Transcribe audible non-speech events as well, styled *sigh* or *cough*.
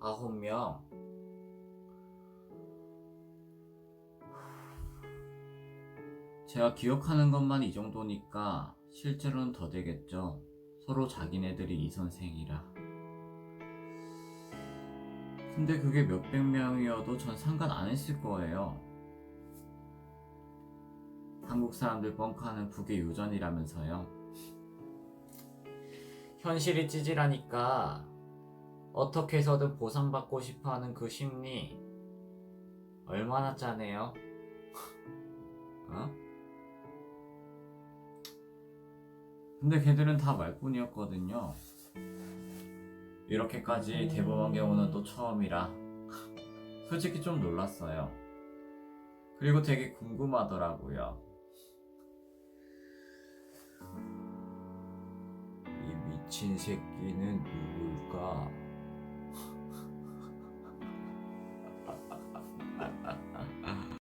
아홉 명. 제가 기억하는 것만 이 정도니까 실제로는 더 되겠죠. 서로 자기네들이 이 선생이라. 근데 그게 몇백 명이어도 전 상관 안 했을 거예요. 한국 사람들 뻥카는 북의 유전이라면서요. *laughs* 현실이 찌질하니까 어떻게 해서든 보상받고 싶어 하는 그 심리 얼마나 짜네요? *laughs* 어? 근데 걔들은 다 말뿐이었거든요. 이렇게까지 대범한 경우는 또 처음이라 *laughs* 솔직히 좀 놀랐어요. 그리고 되게 궁금하더라고요. 이 미친 새끼는 누굴까?